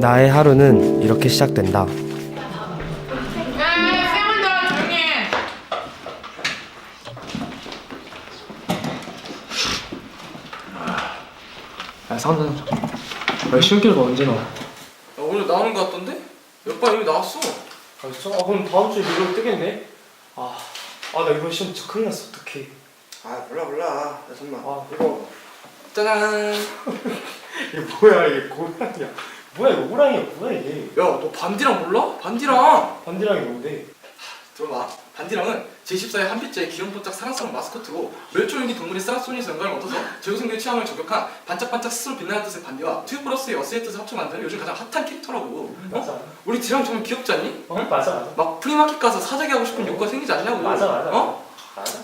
나의 하루는 이렇게 시작된다. 야, 야 시험 결과 언제 나와? 야, 오늘 나오는 거 같던데? 몇반 이미 나왔어. 아 진짜? 아 그럼 다음 주에 이걸 뜨겠네? 아 아 나 이번 시험 진짜 큰일 났어 어떡해 아 몰라 몰라. 야 잠만. 아 이거 짜잔. 이게 뭐야 이게 고양이야 뭐야 이거 호랑이야 뭐야 이게 야너 반디랑 몰라? 반디랑. 반디랑이 뭔데? 들어봐. 반디랑은 제14의 한빛자의 기름번쩍 사랑스러운 마스코트고 멸종위기 동물의 사라소니에서 영감을 얻어서 제후생의 취향을 저격한 반짝반짝 스스로 빛나는 뜻의 반디와 튜브러스의 어스의 뜻을 합쳐 만드는 요즘 가장 핫한 캐릭터라고. 맞아 어? 우리 디랑 정말 귀엽지 않니? 어? 맞아 맞아 막 프리마켓 가서 사재기 하고 싶은 욕구가 생기지 않냐고. 맞아, 맞아. 어? 맞아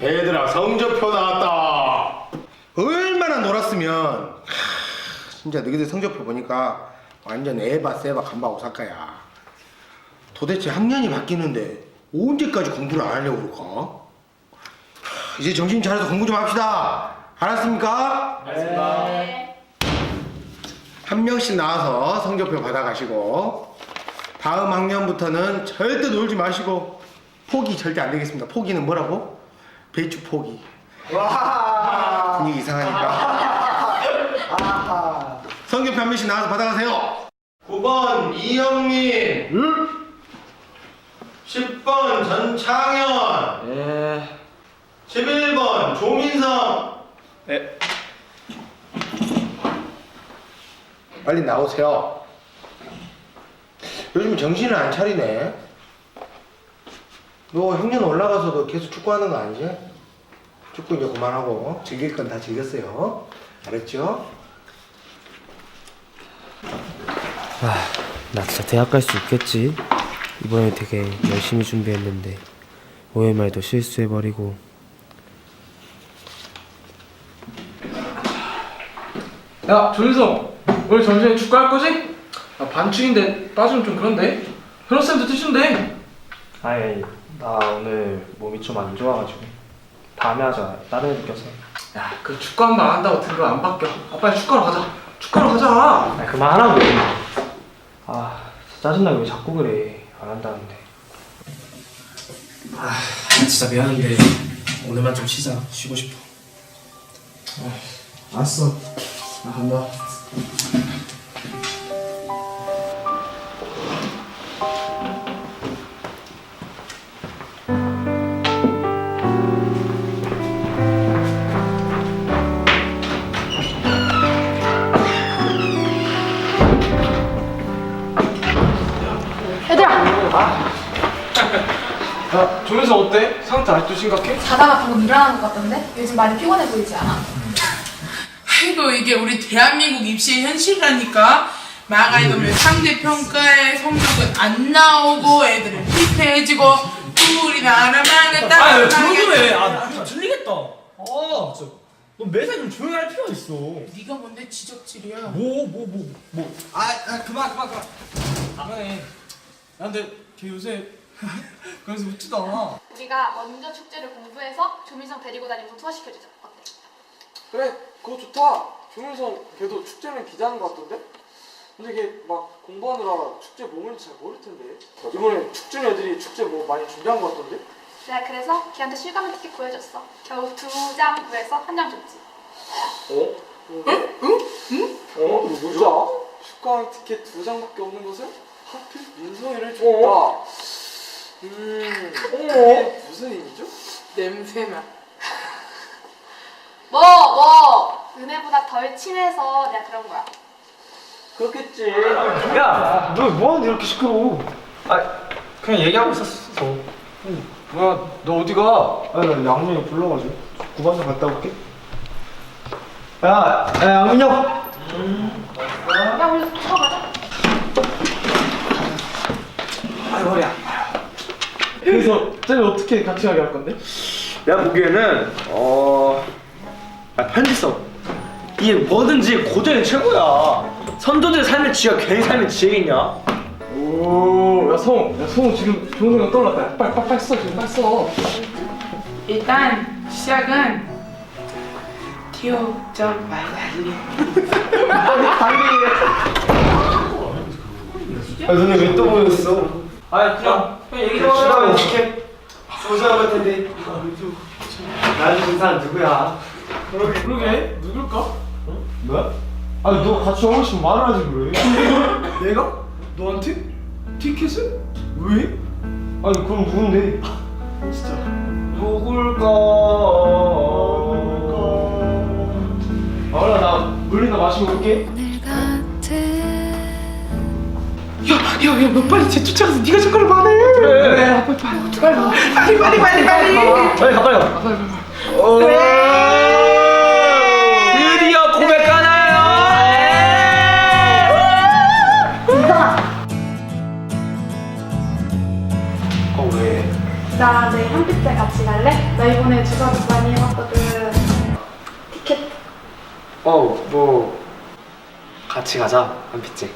얘들아 성적표 나왔다. 얼마나 놀았으면 하, 진짜 너희들 성적표 보니까 완전 에바 세바 간바 오사카야. 도대체 학년이 바뀌는데 언제까지 공부를 안 하려고 그럴까? 하, 이제 정신 차려서 공부 좀 합시다. 알았습니까? 한 명씩 나와서 성적표 받아가시고 다음 학년부터는 절대 놀지 마시고 포기 절대 안 되겠습니다. 포기는 뭐라고? 배추 포기. 분위기 이상하니까. 성적표 한 명씩 나와서 받아가세요. 9번 이영민. 10번 전창현. 에 11번 조민성. 네. 빨리 나오세요. 요즘 정신을 안 차리네. 너 학년 올라가서도 계속 축구하는 거 아니지? 축구 이제 그만하고 즐길 건 다 즐겼어요. 알았죠? 나 진짜 대학 갈 수 있겠지? 이번에 되게 열심히 준비했는데 OMR도 실수해버리고 야 조윤성 오늘 점심에 축구할 거지? 아, 반축인데 빠지면 좀 그런데 현호쌤도 뛰신대 아니 나 오늘 몸이 좀 안 좋아가지고 다음에 하자 다른 애 느껴서 야그 축구 한번안 한다고 등급 안 바뀌어 아 빨리 축구하러 가자 축구하러 가자 아 그만하라고 아 짜증나 왜 자꾸 그래 안 한다는데 아, 진짜 미안한데 오늘만 좀 쉬자. 쉬고 싶어. 아, 알았어. 나 간다. 야 조윤성 어때? 상태 아직도 심각해? 자다가 방금 일어나는 것 같던데? 요즘 많이 피곤해 보이지 않아? 아이고 이게 우리 대한민국 입시의 현실이라니까 마가 이러면 상대 평가에 성적은 안 나오고 애들은 피폐해지고 우리 나라 망했다. 아유, 망했다. 조용해. 아, 나좀 들리겠다. 아, 진짜. 너 매사 좀 조용히 할 필요가 있어. 네가 뭔데 지적질이야? 뭐, 뭐, 뭐, 뭐. 아, 아 그만, 그만, 그만. 그만해. 야, 근데 걔 요새 그래서 웃지도 않아. 우리가 먼저 축제를 공부해서 조민성 데리고 다니면서 투어 시켜주자. 어때? 그래 그거 좋다 조윤성 걔도 축제는 기대하는 것 같던데? 근데 걔 막 공부하느라 축제 뭐 뭔지 잘 모를 텐데 이번에 축제 애들이 축제 뭐 많이 준비한 것 같던데? 내가 그래서 걔한테 실감 티켓 구해줬어. 겨우 두 장 구해서 한 장 줬지. 어? 응? 응? 응? 어? 누구죠? 축가 티켓 두 장밖에 없는 것을 하필 민성이를 줬다 음... 이게 무슨 의미죠? 냄새나. 뭐, 뭐! 은혜보다 덜 친해서 내가 그런 거야. 그렇겠지 야, 너 뭐하는데 이렇게 시끄러워? 아, 그냥 얘기하고 있었어. 뭐야 너 어디가? 아, 나 양민이 불러가지고 구반장 갔다 올게. 야, 야, 양민이 형. 야, 우리 들어가자. 아이 머리야 그래서 쟤는 어떻게 같이 가게 할 건데? 내가 보기에는 어, 아, 편지 써. 이게 뭐든지 고전이 최고야. 선조들의 삶을 지가 괜히 살면 지겠냐? 오, 야 성, 야성 지금 동생이 떠올랐다. 빨리 빨리 빨리 써 지금 빨리 써. 일단 시작은 티오점 말달리. 아 너네 왜또 모였어? 아 그냥 그냥 얘기 좀 하자고 어떡해 소주할 텐데 나를 준 사람 누구야? 그러게 그러게 누굴까? 뭐야? 아니 너 같이 하고 싶으면 말을 하지 그래 내가? 너한테? 티켓을? 왜? 아니 그럼 누군데? 진짜 누굴까? 아라 나 물린 거 마시고 올게 야 야야 너 빨리 쟤 쫓아가서 네가 젓가락 말해. 그래 그래 빨리 빨리 빨리 빨리. 빨리 가 빨리 가 드디어 고백하나요? 어 왜? 나 내일 한빛대 같이 갈래? 나 이번에 주사도 많이 해봤거든. 티켓 어뭐 같이 가자 한피째